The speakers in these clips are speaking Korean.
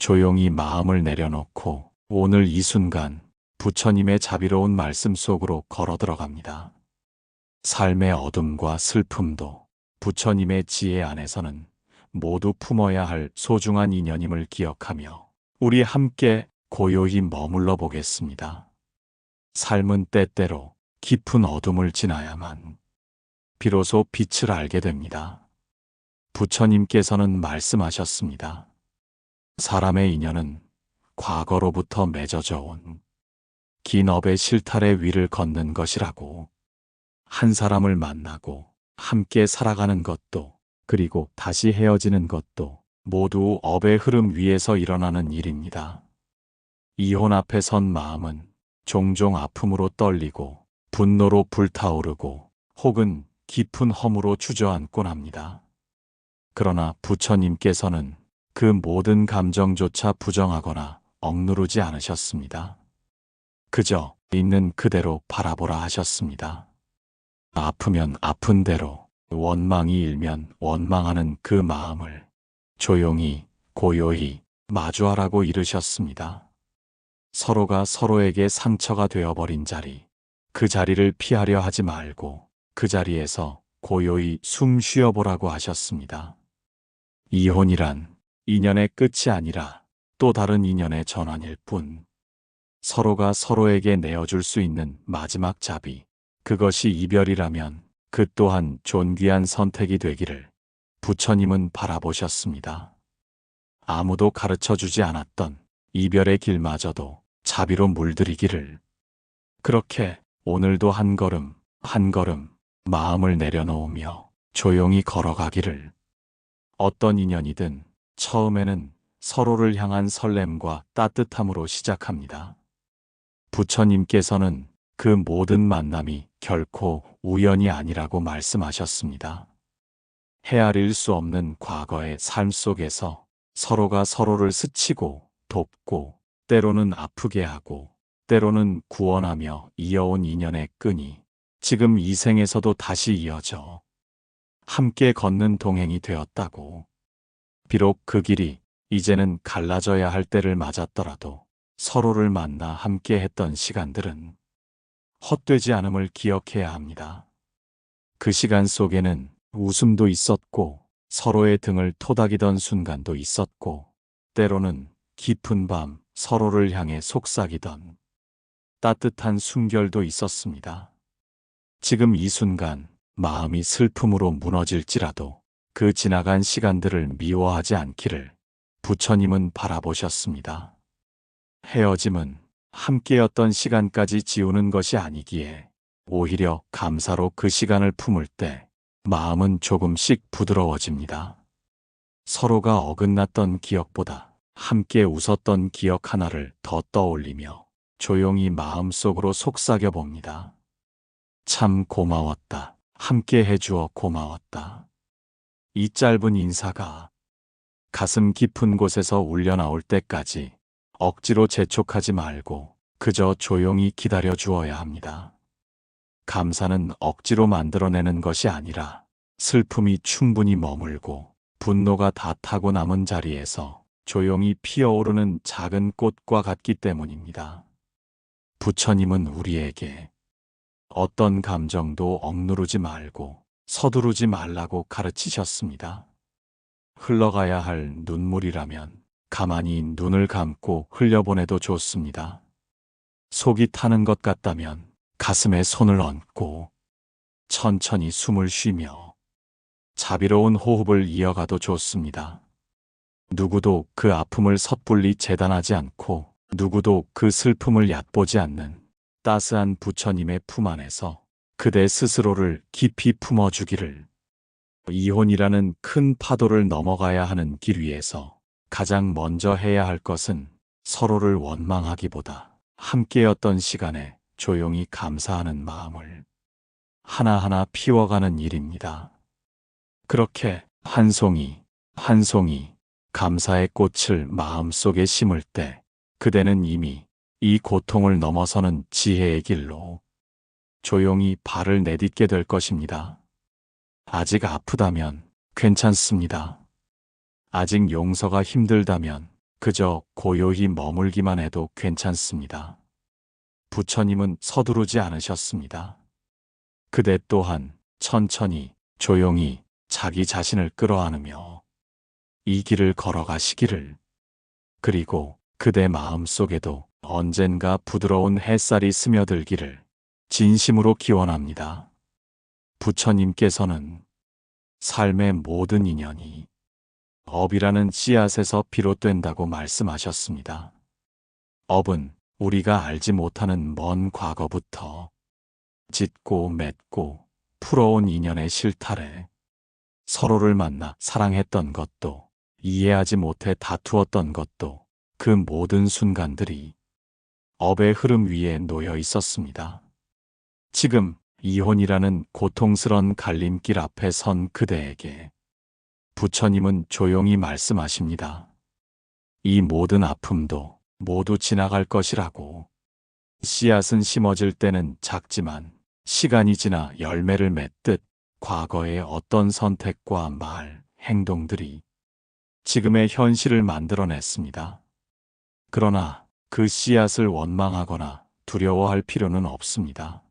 조용히 마음을 내려놓고 오늘 이 순간 부처님의 자비로운 말씀 속으로 걸어 들어갑니다. 삶의 어둠과 슬픔도 부처님의 지혜 안에서는 모두 품어야 할 소중한 인연임을 기억하며 우리 함께 고요히 머물러 보겠습니다. 삶은 때때로 깊은 어둠을 지나야만 비로소 빛을 알게 됩니다. 부처님께서는 말씀하셨습니다. 사람의 인연은 과거로부터 맺어져 온 긴 업의 실타래 위를 걷는 것이라고 한 사람을 만나고 함께 살아가는 것도 그리고 다시 헤어지는 것도 모두 업의 흐름 위에서 일어나는 일입니다. 이혼 앞에 선 마음은 종종 아픔으로 떨리고 분노로 불타오르고 혹은 깊은 허무로 주저앉곤 합니다. 그러나 부처님께서는 그 모든 감정조차 부정하거나 억누르지 않으셨습니다. 그저 있는 그대로 바라보라 하셨습니다. 아프면 아픈 대로, 원망이 일면 원망하는 그 마음을 조용히, 고요히 마주하라고 이르셨습니다. 서로가 서로에게 상처가 되어버린 자리, 그 자리를 피하려 하지 말고 그 자리에서 고요히 숨 쉬어보라고 하셨습니다. 이혼이란 인연의 끝이 아니라 또 다른 인연의 전환일 뿐. 서로가 서로에게 내어줄 수 있는 마지막 자비. 그것이 이별이라면 그 또한 존귀한 선택이 되기를 부처님은 바라보셨습니다. 아무도 가르쳐 주지 않았던 이별의 길마저도 자비로 물들이기를. 그렇게 오늘도 한 걸음, 한 걸음 마음을 내려놓으며 조용히 걸어가기를. 어떤 인연이든 처음에는 서로를 향한 설렘과 따뜻함으로 시작합니다. 부처님께서는 그 모든 만남이 결코 우연이 아니라고 말씀하셨습니다. 헤아릴 수 없는 과거의 삶 속에서 서로가 서로를 스치고 돕고 때로는 아프게 하고 때로는 구원하며 이어온 인연의 끈이 지금 이 생에서도 다시 이어져 함께 걷는 동행이 되었다고. 비록 그 길이 이제는 갈라져야 할 때를 맞았더라도 서로를 만나 함께 했던 시간들은 헛되지 않음을 기억해야 합니다. 그 시간 속에는 웃음도 있었고 서로의 등을 토닥이던 순간도 있었고 때로는 깊은 밤 서로를 향해 속삭이던 따뜻한 숨결도 있었습니다. 지금 이 순간 마음이 슬픔으로 무너질지라도 그 지나간 시간들을 미워하지 않기를 부처님은 바라보셨습니다. 헤어짐은 함께였던 시간까지 지우는 것이 아니기에 오히려 감사로 그 시간을 품을 때 마음은 조금씩 부드러워집니다. 서로가 어긋났던 기억보다 함께 웃었던 기억 하나를 더 떠올리며 조용히 마음속으로 속삭여 봅니다. 참 고마웠다. 함께 해주어 고마웠다. 이 짧은 인사가 가슴 깊은 곳에서 울려나올 때까지 억지로 재촉하지 말고 그저 조용히 기다려 주어야 합니다. 감사는 억지로 만들어내는 것이 아니라 슬픔이 충분히 머물고 분노가 다 타고 남은 자리에서 조용히 피어오르는 작은 꽃과 같기 때문입니다. 부처님은 우리에게 어떤 감정도 억누르지 말고 서두르지 말라고 가르치셨습니다. 흘러가야 할 눈물이라면 가만히 눈을 감고 흘려보내도 좋습니다. 속이 타는 것 같다면 가슴에 손을 얹고 천천히 숨을 쉬며 자비로운 호흡을 이어가도 좋습니다. 누구도 그 아픔을 섣불리 재단하지 않고 누구도 그 슬픔을 얕보지 않는 따스한 부처님의 품 안에서 그대 스스로를 깊이 품어주기를 이혼이라는 큰 파도를 넘어가야 하는 길 위에서 가장 먼저 해야 할 것은 서로를 원망하기보다 함께였던 시간에 조용히 감사하는 마음을 하나하나 피워가는 일입니다. 그렇게 한 송이, 한 송이 감사의 꽃을 마음속에 심을 때 그대는 이미 이 고통을 넘어서는 지혜의 길로 조용히 발을 내딛게 될 것입니다. 아직 아프다면 괜찮습니다. 아직 용서가 힘들다면 그저 고요히 머물기만 해도 괜찮습니다. 부처님은 서두르지 않으셨습니다. 그대 또한 천천히 조용히 자기 자신을 끌어안으며 이 길을 걸어가시기를 그리고 그대 마음 속에도 언젠가 부드러운 햇살이 스며들기를 진심으로 기원합니다. 부처님께서는 삶의 모든 인연이 업이라는 씨앗에서 비롯된다고 말씀하셨습니다. 업은 우리가 알지 못하는 먼 과거부터 짙고 맺고 풀어온 인연의 실타래, 서로를 만나 사랑했던 것도 이해하지 못해 다투었던 것도 그 모든 순간들이 업의 흐름 위에 놓여 있었습니다. 지금 이혼이라는 고통스런 갈림길 앞에 선 그대에게 부처님은 조용히 말씀하십니다. 이 모든 아픔도 모두 지나갈 것이라고. 씨앗은 심어질 때는 작지만 시간이 지나 열매를 맺듯 과거의 어떤 선택과 말, 행동들이 지금의 현실을 만들어냈습니다. 그러나 그 씨앗을 원망하거나 두려워할 필요는 없습니다.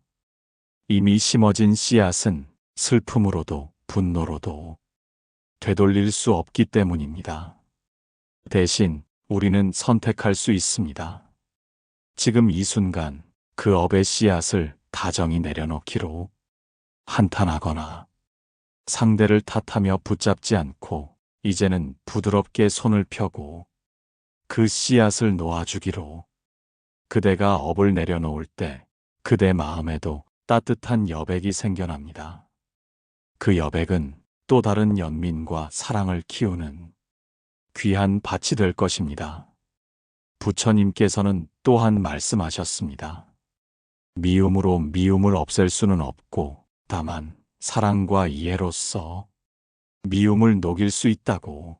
이미 심어진 씨앗은 슬픔으로도 분노로도 되돌릴 수 없기 때문입니다. 대신 우리는 선택할 수 있습니다. 지금 이 순간 그 업의 씨앗을 다정히 내려놓기로 한탄하거나 상대를 탓하며 붙잡지 않고 이제는 부드럽게 손을 펴고 그 씨앗을 놓아주기로 그대가 업을 내려놓을 때 그대 마음에도 따뜻한 여백이 생겨납니다. 그 여백은 또 다른 연민과 사랑을 키우는 귀한 밭이 될 것입니다. 부처님께서는 또한 말씀하셨습니다. 미움으로 미움을 없앨 수는 없고 다만 사랑과 이해로서 미움을 녹일 수 있다고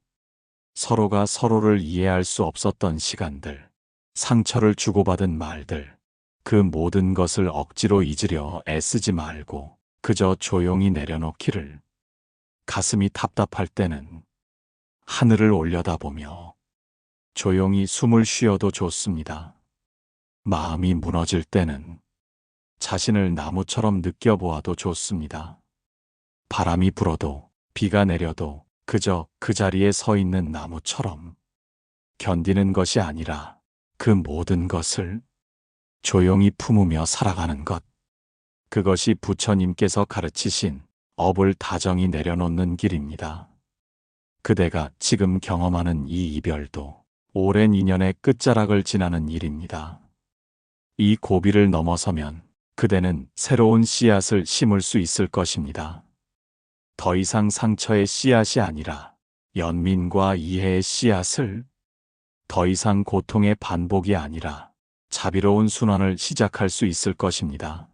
서로가 서로를 이해할 수 없었던 시간들, 상처를 주고받은 말들, 그 모든 것을 억지로 잊으려 애쓰지 말고 그저 조용히 내려놓기를 가슴이 답답할 때는 하늘을 올려다보며 조용히 숨을 쉬어도 좋습니다. 마음이 무너질 때는 자신을 나무처럼 느껴보아도 좋습니다. 바람이 불어도 비가 내려도 그저 그 자리에 서 있는 나무처럼 견디는 것이 아니라 그 모든 것을 조용히 품으며 살아가는 것. 그것이 부처님께서 가르치신 업을 다정히 내려놓는 길입니다. 그대가 지금 경험하는 이 이별도 오랜 인연의 끝자락을 지나는 일입니다. 이 고비를 넘어서면 그대는 새로운 씨앗을 심을 수 있을 것입니다. 더 이상 상처의 씨앗이 아니라 연민과 이해의 씨앗을 더 이상 고통의 반복이 아니라 자비로운 순환을 시작할 수 있을 것입니다.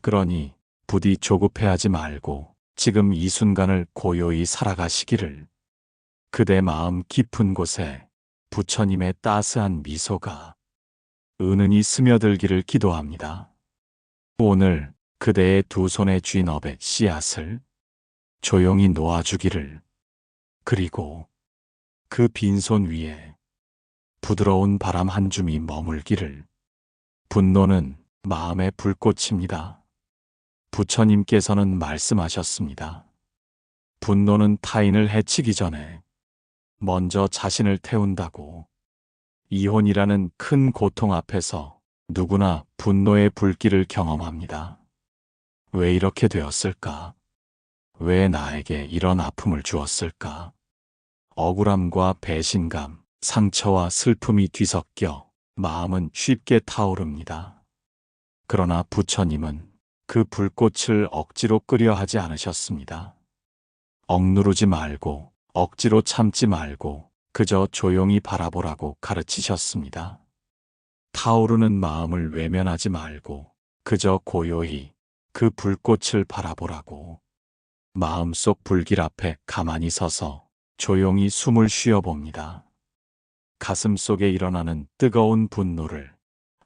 그러니 부디 조급해하지 말고 지금 이 순간을 고요히 살아가시기를 그대 마음 깊은 곳에 부처님의 따스한 미소가 은은히 스며들기를 기도합니다. 오늘 그대의 두 손에 쥔 업의 씨앗을 조용히 놓아주기를 그리고 그 빈손 위에 부드러운 바람 한 줌이 머물기를 분노는 마음의 불꽃입니다. 부처님께서는 말씀하셨습니다. 분노는 타인을 해치기 전에 먼저 자신을 태운다고 이혼이라는 큰 고통 앞에서 누구나 분노의 불길을 경험합니다. 왜 이렇게 되었을까? 왜 나에게 이런 아픔을 주었을까? 억울함과 배신감, 상처와 슬픔이 뒤섞여 마음은 쉽게 타오릅니다. 그러나 부처님은 그 불꽃을 억지로 끄려 하지 않으셨습니다. 억누르지 말고, 억지로 참지 말고, 그저 조용히 바라보라고 가르치셨습니다. 타오르는 마음을 외면하지 말고, 그저 고요히 그 불꽃을 바라보라고. 마음속 불길 앞에 가만히 서서 조용히 숨을 쉬어봅니다. 가슴 속에 일어나는 뜨거운 분노를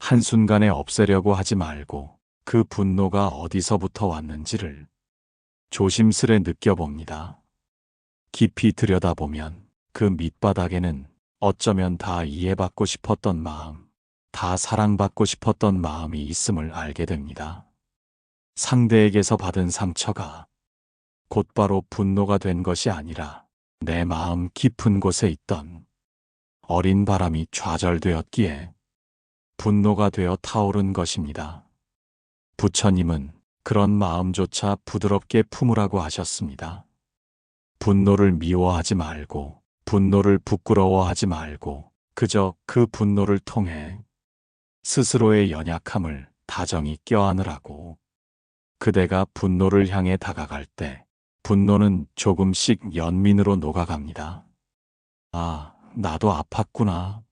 한순간에 없애려고 하지 말고 그 분노가 어디서부터 왔는지를 조심스레 느껴봅니다. 깊이 들여다보면 그 밑바닥에는 어쩌면 다 이해받고 싶었던 마음, 다 사랑받고 싶었던 마음이 있음을 알게 됩니다. 상대에게서 받은 상처가 곧바로 분노가 된 것이 아니라 내 마음 깊은 곳에 있던 어린 바람이 좌절되었기에 분노가 되어 타오른 것입니다. 부처님은 그런 마음조차 부드럽게 품으라고 하셨습니다. 분노를 미워하지 말고, 분노를 부끄러워하지 말고, 그저 그 분노를 통해 스스로의 연약함을 다정히 껴안으라고. 그대가 분노를 향해 다가갈 때, 분노는 조금씩 연민으로 녹아갑니다. 아, 나도 아팠구나.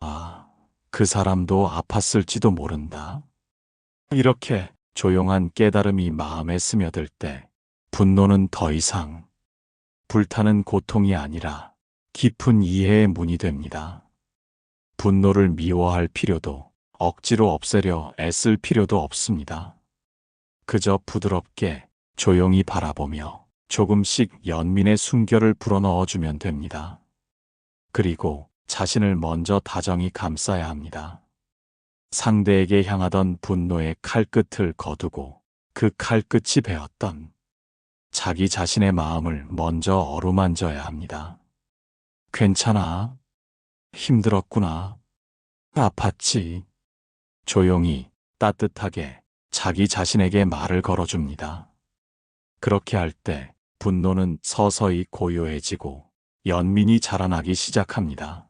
아, 그 사람도 아팠을지도 모른다. 이렇게 조용한 깨달음이 마음에 스며들 때 분노는 더 이상 불타는 고통이 아니라 깊은 이해의 문이 됩니다. 분노를 미워할 필요도 억지로 없애려 애쓸 필요도 없습니다. 그저 부드럽게 조용히 바라보며 조금씩 연민의 숨결을 불어넣어주면 됩니다. 그리고 자신을 먼저 다정히 감싸야 합니다. 상대에게 향하던 분노의 칼끝을 거두고 그 칼끝이 베었던 자기 자신의 마음을 먼저 어루만져야 합니다. 괜찮아. 힘들었구나. 아팠지. 조용히 따뜻하게 자기 자신에게 말을 걸어줍니다. 그렇게 할 때 분노는 서서히 고요해지고 연민이 자라나기 시작합니다.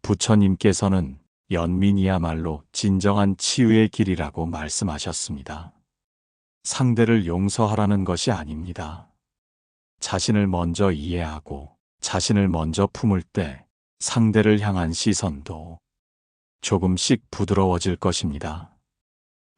부처님께서는 연민이야말로 진정한 치유의 길이라고 말씀하셨습니다. 상대를 용서하라는 것이 아닙니다. 자신을 먼저 이해하고 자신을 먼저 품을 때 상대를 향한 시선도 조금씩 부드러워질 것입니다.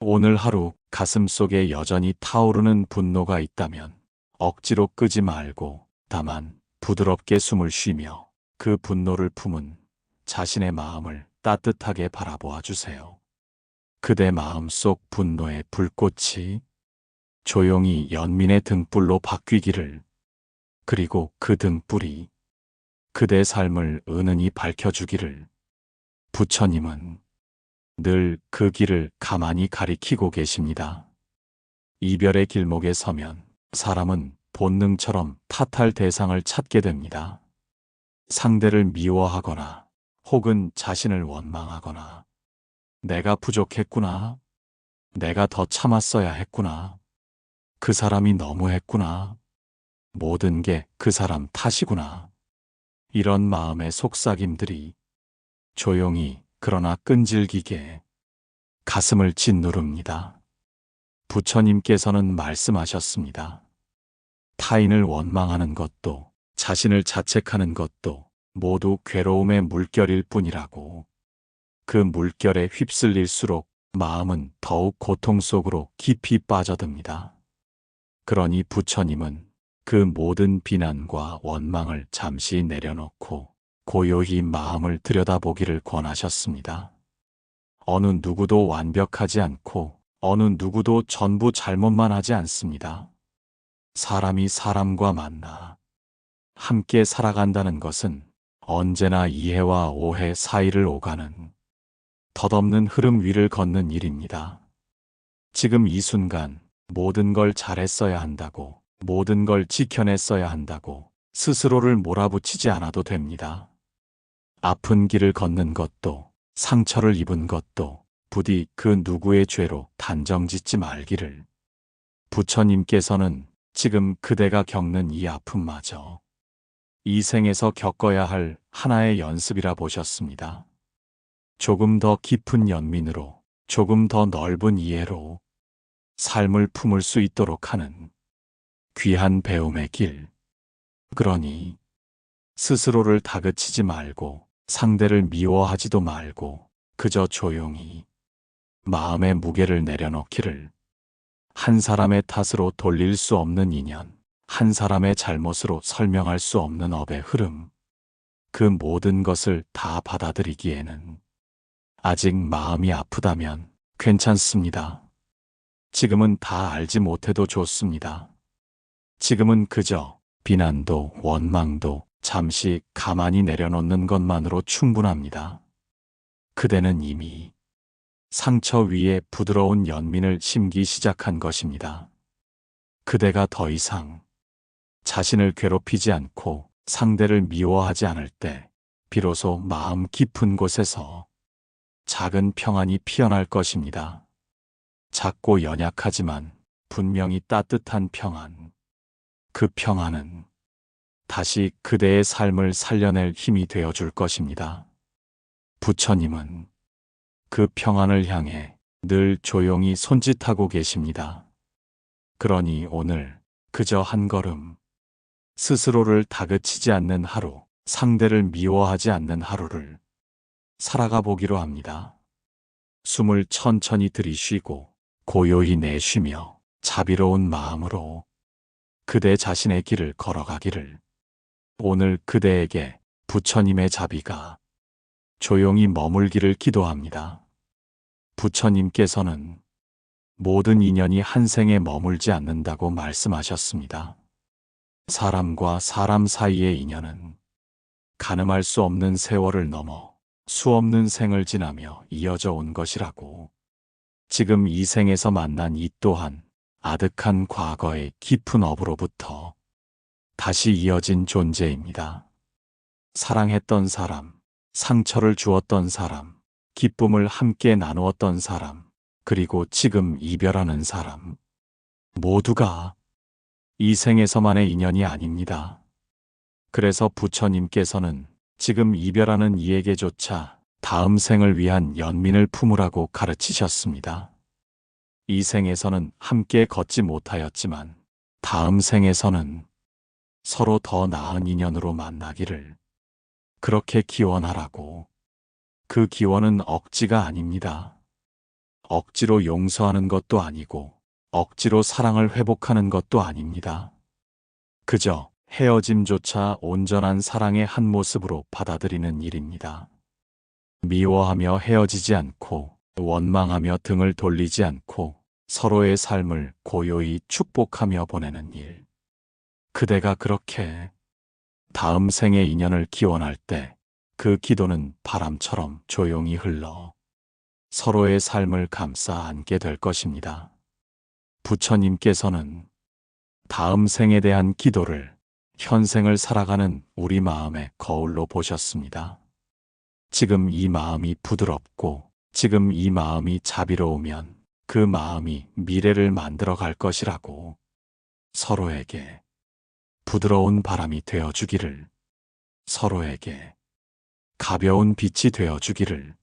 오늘 하루 가슴 속에 여전히 타오르는 분노가 있다면 억지로 끄지 말고 다만 부드럽게 숨을 쉬며 그 분노를 품은 자신의 마음을 따뜻하게 바라보아 주세요. 그대 마음 속 분노의 불꽃이 조용히 연민의 등불로 바뀌기를 그리고 그 등불이 그대 삶을 은은히 밝혀주기를 부처님은 늘 그 길을 가만히 가리키고 계십니다. 이별의 길목에 서면 사람은 본능처럼 탓할 대상을 찾게 됩니다. 상대를 미워하거나 혹은 자신을 원망하거나 내가 부족했구나. 내가 더 참았어야 했구나. 그 사람이 너무했구나. 모든 게 그 사람 탓이구나. 이런 마음의 속삭임들이 조용히 그러나 끈질기게 가슴을 짓누릅니다. 부처님께서는 말씀하셨습니다. 타인을 원망하는 것도 자신을 자책하는 것도 모두 괴로움의 물결일 뿐이라고. 그 물결에 휩쓸릴수록 마음은 더욱 고통 속으로 깊이 빠져듭니다. 그러니 부처님은 그 모든 비난과 원망을 잠시 내려놓고 고요히 마음을 들여다보기를 권하셨습니다. 어느 누구도 완벽하지 않고 어느 누구도 전부 잘못만 하지 않습니다. 사람이 사람과 만나 함께 살아간다는 것은 언제나 이해와 오해 사이를 오가는 덧없는 흐름 위를 걷는 일입니다. 지금 이 순간 모든 걸 잘했어야 한다고, 모든 걸 지켜냈어야 한다고 스스로를 몰아붙이지 않아도 됩니다. 아픈 길을 걷는 것도, 상처를 입은 것도 부디 그 누구의 죄로 단정 짓지 말기를. 부처님께서는 지금 그대가 겪는 이 아픔마저 이 생에서 겪어야 할 하나의 연습이라 보셨습니다. 조금 더 깊은 연민으로, 조금 더 넓은 이해로 삶을 품을 수 있도록 하는 귀한 배움의 길. 그러니 스스로를 다그치지 말고 상대를 미워하지도 말고 그저 조용히 마음의 무게를 내려놓기를 한 사람의 탓으로 돌릴 수 없는 인연. 한 사람의 잘못으로 설명할 수 없는 업의 흐름, 그 모든 것을 다 받아들이기에는 아직 마음이 아프다면 괜찮습니다. 지금은 다 알지 못해도 좋습니다. 지금은 그저 비난도 원망도 잠시 가만히 내려놓는 것만으로 충분합니다. 그대는 이미 상처 위에 부드러운 연민을 심기 시작한 것입니다. 그대가 더 이상 자신을 괴롭히지 않고 상대를 미워하지 않을 때 비로소 마음 깊은 곳에서 작은 평안이 피어날 것입니다. 작고 연약하지만 분명히 따뜻한 평안. 그 평안은 다시 그대의 삶을 살려낼 힘이 되어 줄 것입니다. 부처님은 그 평안을 향해 늘 조용히 손짓하고 계십니다. 그러니 오늘 그저 한 걸음 스스로를 다그치지 않는 하루, 상대를 미워하지 않는 하루를 살아가 보기로 합니다. 숨을 천천히 들이쉬고 고요히 내쉬며 자비로운 마음으로 그대 자신의 길을 걸어가기를 오늘 그대에게 부처님의 자비가 조용히 머물기를 기도합니다. 부처님께서는 모든 인연이 한 생에 머물지 않는다고 말씀하셨습니다. 사람과 사람 사이의 인연은 가늠할 수 없는 세월을 넘어 수 없는 생을 지나며 이어져 온 것이라고. 지금 이 생에서 만난 이 또한 아득한 과거의 깊은 업으로부터 다시 이어진 존재입니다. 사랑했던 사람, 상처를 주었던 사람, 기쁨을 함께 나누었던 사람, 그리고 지금 이별하는 사람. 모두가 이 생에서만의 인연이 아닙니다. 그래서 부처님께서는 지금 이별하는 이에게조차 다음 생을 위한 연민을 품으라고 가르치셨습니다. 이 생에서는 함께 걷지 못하였지만 다음 생에서는 서로 더 나은 인연으로 만나기를 그렇게 기원하라고. 그 기원은 억지가 아닙니다. 억지로 용서하는 것도 아니고 억지로 사랑을 회복하는 것도 아닙니다. 그저 헤어짐조차 온전한 사랑의 한 모습으로 받아들이는 일입니다. 미워하며 헤어지지 않고 원망하며 등을 돌리지 않고 서로의 삶을 고요히 축복하며 보내는 일. 그대가 그렇게 다음 생의 인연을 기원할 때 그 기도는 바람처럼 조용히 흘러 서로의 삶을 감싸 안게 될 것입니다. 부처님께서는 다음 생에 대한 기도를 현생을 살아가는 우리 마음의 거울로 보셨습니다. 지금 이 마음이 부드럽고 지금 이 마음이 자비로우면 그 마음이 미래를 만들어 갈 것이라고 서로에게 부드러운 바람이 되어 주기를 서로에게 가벼운 빛이 되어 주기를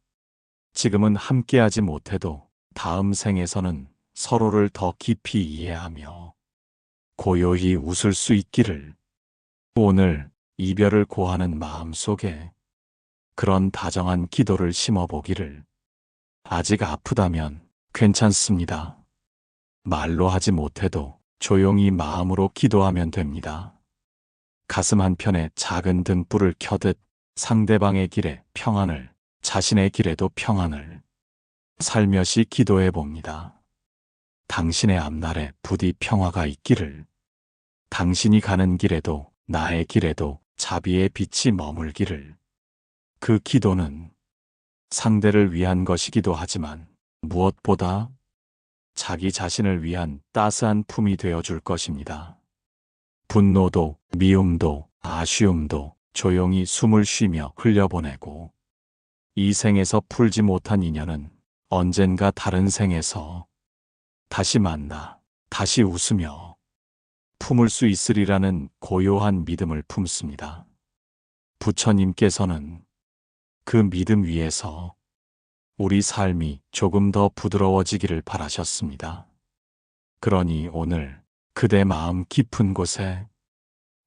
지금은 함께하지 못해도 다음 생에서는 서로를 더 깊이 이해하며 고요히 웃을 수 있기를 오늘 이별을 고하는 마음 속에 그런 다정한 기도를 심어보기를 아직 아프다면 괜찮습니다. 말로 하지 못해도 조용히 마음으로 기도하면 됩니다. 가슴 한편에 작은 등불을 켜듯 상대방의 길에 평안을, 자신의 길에도 평안을 살며시 기도해 봅니다. 당신의 앞날에 부디 평화가 있기를, 당신이 가는 길에도 나의 길에도 자비의 빛이 머물기를. 그 기도는 상대를 위한 것이기도 하지만 무엇보다 자기 자신을 위한 따스한 품이 되어 줄 것입니다. 분노도, 미움도, 아쉬움도 조용히 숨을 쉬며 흘려보내고 이 생에서 풀지 못한 인연은 언젠가 다른 생에서 다시 만나, 다시 웃으며 품을 수 있으리라는 고요한 믿음을 품습니다. 부처님께서는 그 믿음 위에서 우리 삶이 조금 더 부드러워지기를 바라셨습니다. 그러니 오늘 그대 마음 깊은 곳에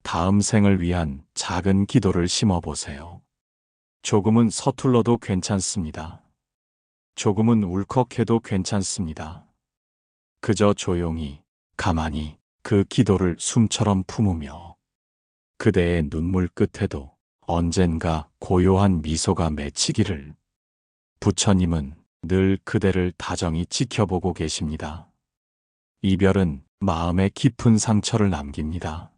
다음 생을 위한 작은 기도를 심어 보세요. 조금은 서툴러도 괜찮습니다. 조금은 울컥해도 괜찮습니다. 그저 조용히, 가만히 그 기도를 숨처럼 품으며 그대의 눈물 끝에도 언젠가 고요한 미소가 맺히기를 부처님은 늘 그대를 다정히 지켜보고 계십니다. 이별은 마음에 깊은 상처를 남깁니다.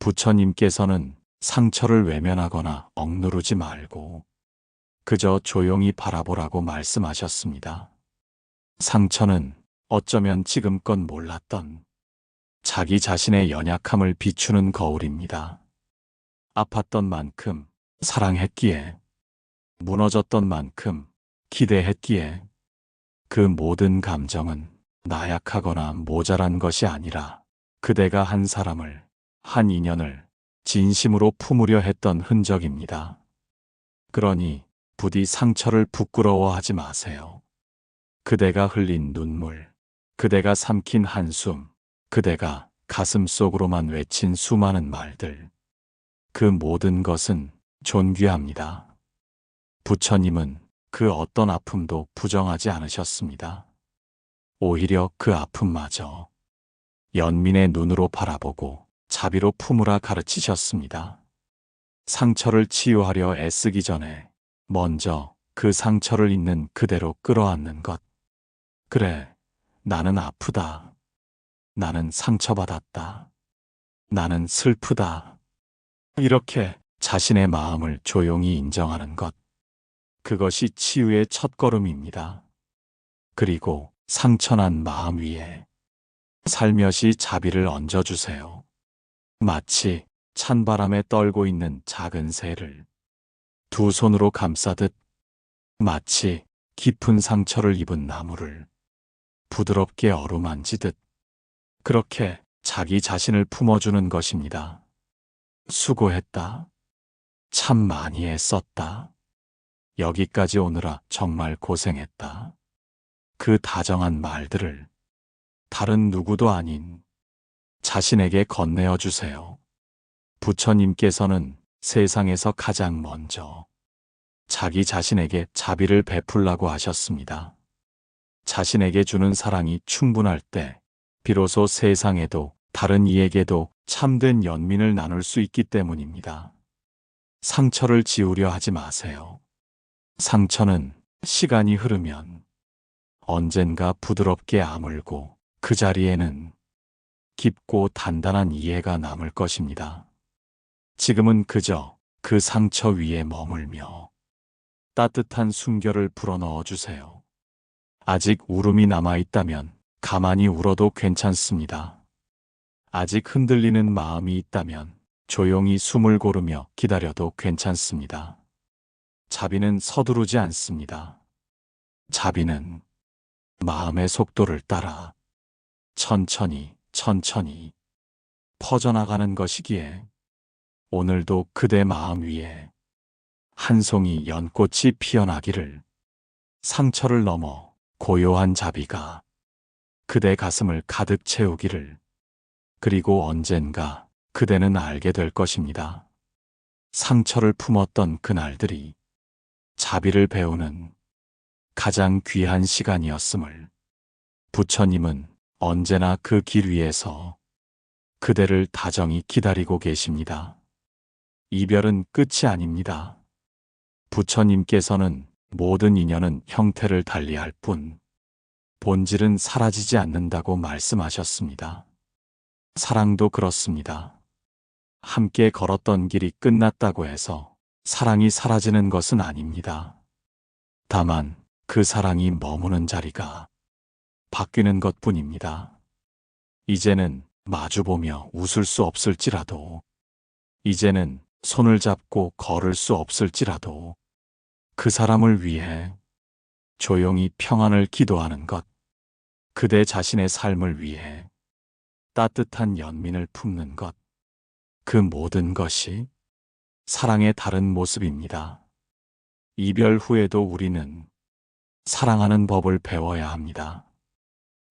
부처님께서는 상처를 외면하거나 억누르지 말고 그저 조용히 바라보라고 말씀하셨습니다. 상처는 어쩌면 지금껏 몰랐던 자기 자신의 연약함을 비추는 거울입니다. 아팠던 만큼 사랑했기에, 무너졌던 만큼 기대했기에, 그 모든 감정은 나약하거나 모자란 것이 아니라 그대가 한 사람을, 한 인연을 진심으로 품으려 했던 흔적입니다. 그러니 부디 상처를 부끄러워하지 마세요. 그대가 흘린 눈물, 그대가 삼킨 한숨, 그대가 가슴 속으로만 외친 수많은 말들. 그 모든 것은 존귀합니다. 부처님은 그 어떤 아픔도 부정하지 않으셨습니다. 오히려 그 아픔마저 연민의 눈으로 바라보고 자비로 품으라 가르치셨습니다. 상처를 치유하려 애쓰기 전에 먼저 그 상처를 있는 그대로 끌어안는 것. 그래, 나는 아프다. 나는 상처받았다. 나는 슬프다. 이렇게 자신의 마음을 조용히 인정하는 것. 그것이 치유의 첫걸음입니다. 그리고 상처난 마음 위에 살며시 자비를 얹어주세요. 마치 찬바람에 떨고 있는 작은 새를 두 손으로 감싸듯 마치 깊은 상처를 입은 나무를 부드럽게 어루만지듯 그렇게 자기 자신을 품어주는 것입니다. 수고했다. 참 많이 애썼다. 여기까지 오느라 정말 고생했다. 그 다정한 말들을 다른 누구도 아닌 자신에게 건네어 주세요. 부처님께서는 세상에서 가장 먼저 자기 자신에게 자비를 베풀라고 하셨습니다. 자신에게 주는 사랑이 충분할 때 비로소 세상에도 다른 이에게도 참된 연민을 나눌 수 있기 때문입니다. 상처를 지우려 하지 마세요. 상처는 시간이 흐르면 언젠가 부드럽게 아물고 그 자리에는 깊고 단단한 이해가 남을 것입니다. 지금은 그저 그 상처 위에 머물며 따뜻한 숨결을 불어넣어 주세요. 아직 울음이 남아 있다면 가만히 울어도 괜찮습니다. 아직 흔들리는 마음이 있다면 조용히 숨을 고르며 기다려도 괜찮습니다. 자비는 서두르지 않습니다. 자비는 마음의 속도를 따라 천천히 천천히 퍼져나가는 것이기에 오늘도 그대 마음 위에 한 송이 연꽃이 피어나기를 상처를 넘어 고요한 자비가 그대 가슴을 가득 채우기를 그리고 언젠가 그대는 알게 될 것입니다. 상처를 품었던 그날들이 자비를 배우는 가장 귀한 시간이었음을 부처님은 언제나 그 길 위에서 그대를 다정히 기다리고 계십니다. 이별은 끝이 아닙니다. 부처님께서는 모든 인연은 형태를 달리할 뿐 본질은 사라지지 않는다고 말씀하셨습니다. 사랑도 그렇습니다. 함께 걸었던 길이 끝났다고 해서 사랑이 사라지는 것은 아닙니다. 다만 그 사랑이 머무는 자리가 바뀌는 것 뿐입니다. 이제는 마주보며 웃을 수 없을지라도, 이제는 손을 잡고 걸을 수 없을지라도, 그 사람을 위해 조용히 평안을 기도하는 것, 그대 자신의 삶을 위해 따뜻한 연민을 품는 것, 그 모든 것이 사랑의 다른 모습입니다. 이별 후에도 우리는 사랑하는 법을 배워야 합니다.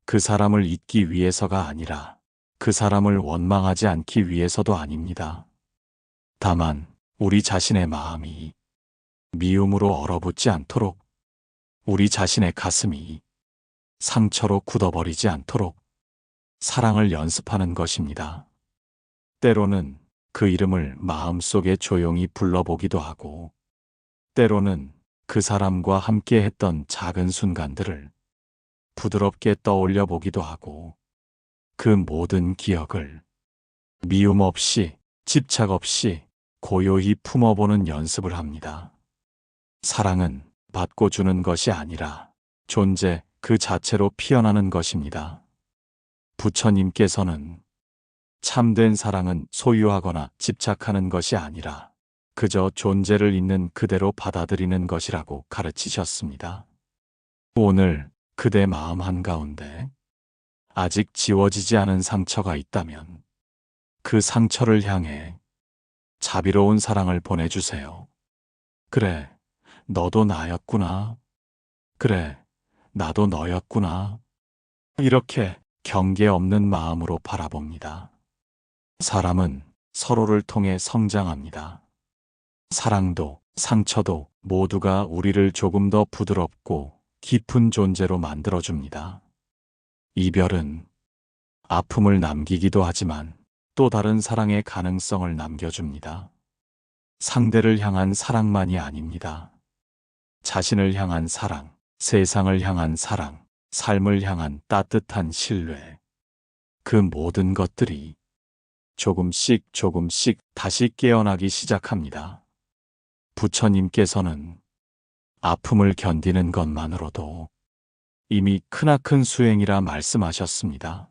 그 사람을 잊기 위해서가 아니라 그 사람을 원망하지 않기 위해서도 아닙니다. 다만 우리 자신의 마음이 미움으로 얼어붙지 않도록 우리 자신의 가슴이 상처로 굳어버리지 않도록 사랑을 연습하는 것입니다. 때로는 그 이름을 마음속에 조용히 불러보기도 하고, 때로는 그 사람과 함께 했던 작은 순간들을 부드럽게 떠올려 보기도 하고, 그 모든 기억을 미움 없이, 집착 없이 고요히 품어보는 연습을 합니다. 사랑은 받고 주는 것이 아니라 존재 그 자체로 피어나는 것입니다. 부처님께서는 참된 사랑은 소유하거나 집착하는 것이 아니라 그저 존재를 있는 그대로 받아들이는 것이라고 가르치셨습니다. 오늘 그대 마음 한가운데 아직 지워지지 않은 상처가 있다면 그 상처를 향해 자비로운 사랑을 보내주세요. 그래, 너도 나였구나. 그래, 나도 너였구나. 이렇게 경계 없는 마음으로 바라봅니다. 사람은 서로를 통해 성장합니다. 사랑도 상처도 모두가 우리를 조금 더 부드럽고 깊은 존재로 만들어줍니다. 이별은 아픔을 남기기도 하지만 또 다른 사랑의 가능성을 남겨줍니다. 상대를 향한 사랑만이 아닙니다. 자신을 향한 사랑, 세상을 향한 사랑, 삶을 향한 따뜻한 신뢰. 그 모든 것들이 조금씩 조금씩 다시 깨어나기 시작합니다. 부처님께서는 아픔을 견디는 것만으로도 이미 크나큰 수행이라 말씀하셨습니다.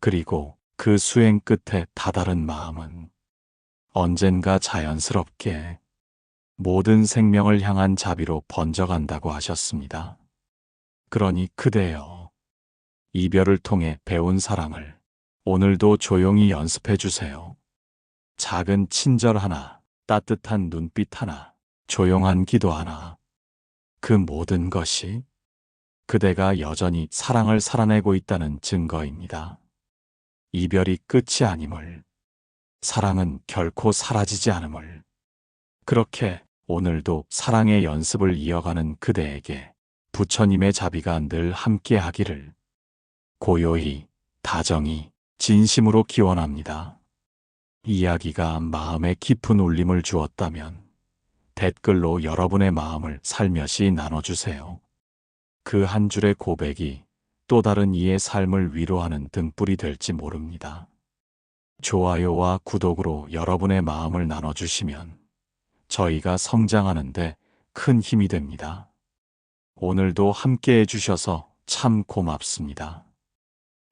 그리고 그 수행 끝에 다다른 마음은 언젠가 자연스럽게 모든 생명을 향한 자비로 번져간다고 하셨습니다. 그러니 그대여, 이별을 통해 배운 사랑을 오늘도 조용히 연습해 주세요. 작은 친절 하나, 따뜻한 눈빛 하나, 조용한 기도 하나, 그 모든 것이 그대가 여전히 사랑을 살아내고 있다는 증거입니다. 이별이 끝이 아님을, 사랑은 결코 사라지지 않음을, 그렇게 오늘도 사랑의 연습을 이어가는 그대에게 부처님의 자비가 늘 함께 하기를 고요히, 다정히, 진심으로 기원합니다. 이야기가 마음에 깊은 울림을 주었다면 댓글로 여러분의 마음을 살며시 나눠주세요. 그 한 줄의 고백이 또 다른 이의 삶을 위로하는 등불이 될지 모릅니다. 좋아요와 구독으로 여러분의 마음을 나눠주시면 저희가 성장하는데 큰 힘이 됩니다. 오늘도 함께 해주셔서 참 고맙습니다.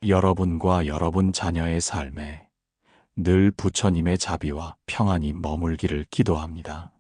여러분과 여러분 자녀의 삶에 늘 부처님의 자비와 평안이 머물기를 기도합니다.